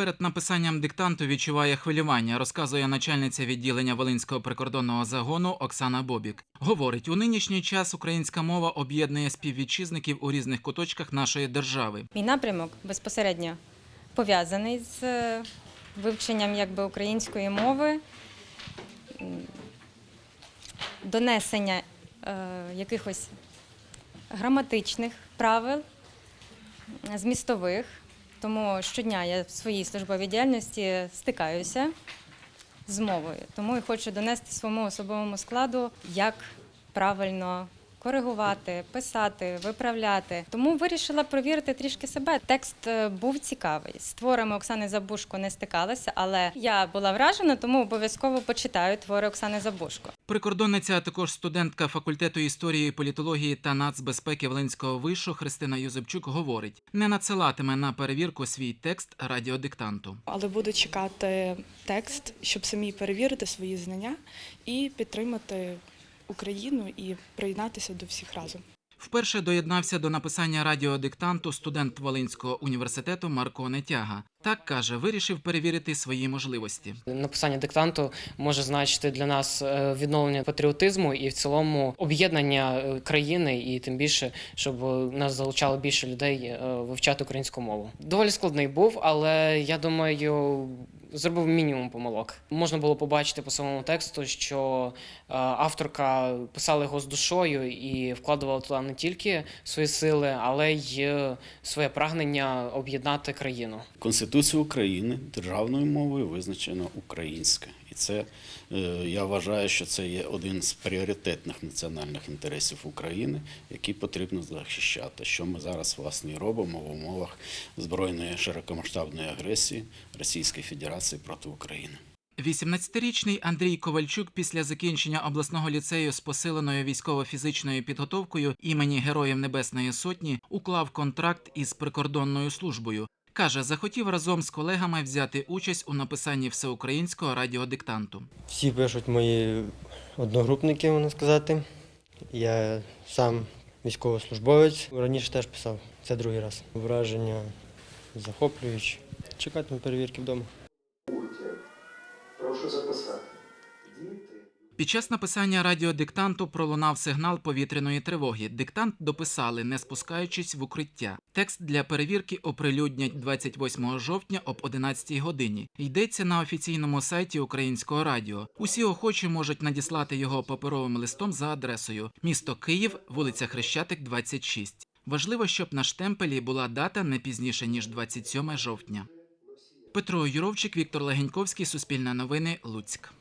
Перед написанням диктанту відчуває хвилювання, розказує начальниця відділення Волинського прикордонного загону Оксана Бобік. Говорить, у нинішній час українська мова об'єднує співвітчизників у різних куточках нашої держави. Мій напрямок безпосередньо пов'язаний з е, вивченням якби, української мови, донесення е, якихось граматичних правил, змістових. Тому щодня я в своїй службовій діяльності стикаюся з мовою. Тому і хочу донести своєму особовому складу, як правильно коригувати, писати, виправляти. Тому вирішила провірити трішки себе. Текст е, був цікавий. З творами Оксани Забушко не стикалася, але я була вражена, тому обов'язково почитаю твори Оксани Забушко. Прикордонниця, а також студентка факультету історії, політології та нацбезпеки Волинського вишу Христина Юзепчук говорить, не надсилатиме на перевірку свій текст радіодиктанту. але буду чекати текст, щоб самі перевірити свої знання і підтримати Україну і приєднатися до всіх разом. Вперше доєднався до написання радіодиктанту студент Волинського університету Марко Нетяга. Так каже, вирішив перевірити свої можливості. Написання диктанту може значити для нас е, відновлення патріотизму і в цілому об'єднання е, країни, і тим більше, щоб е, нас залучало більше людей вивчати українську мову. Доволі складний був, але я думаю. Зробив мінімум помилок. Можна було побачити по самому тексту, що е, авторка писала його з душою і вкладувала туди не тільки свої сили, але й е, своє прагнення об'єднати країну. Конституцію України державною мовою визначено українська, і це е, я вважаю, що це є один з пріоритетних національних інтересів України, які потрібно захищати. Що ми зараз власне і робимо в умовах збройної широкомасштабної агресії Російської Федерації проти України. 18-річний Андрій Ковальчук після закінчення обласного ліцею з посиленою військово-фізичною підготовкою імені Героїв Небесної Сотні уклав контракт із прикордонною службою. Каже, захотів разом з колегами взяти участь у написанні всеукраїнського радіодиктанту. Всі пишуть мої одногрупники, можна сказати. Я сам військовослужбовець. Раніше теж писав. Це другий раз. Враження захоплюючі. Чекатиму перевірки вдома. Під час написання радіодиктанту пролунав сигнал повітряної тривоги. Диктант дописали, не спускаючись в укриття. Текст для перевірки оприлюднять 28 жовтня об 11 годині. Йдеться на офіційному сайті Українського радіо. Усі охочі можуть надіслати його паперовим листом за адресою місто Київ, вулиця Хрещатик, 26. Важливо, щоб на штемпелі була дата не пізніше ніж 27 жовтня. Петро Юровчик, Віктор Легеньковський, Суспільне новини, Луцьк.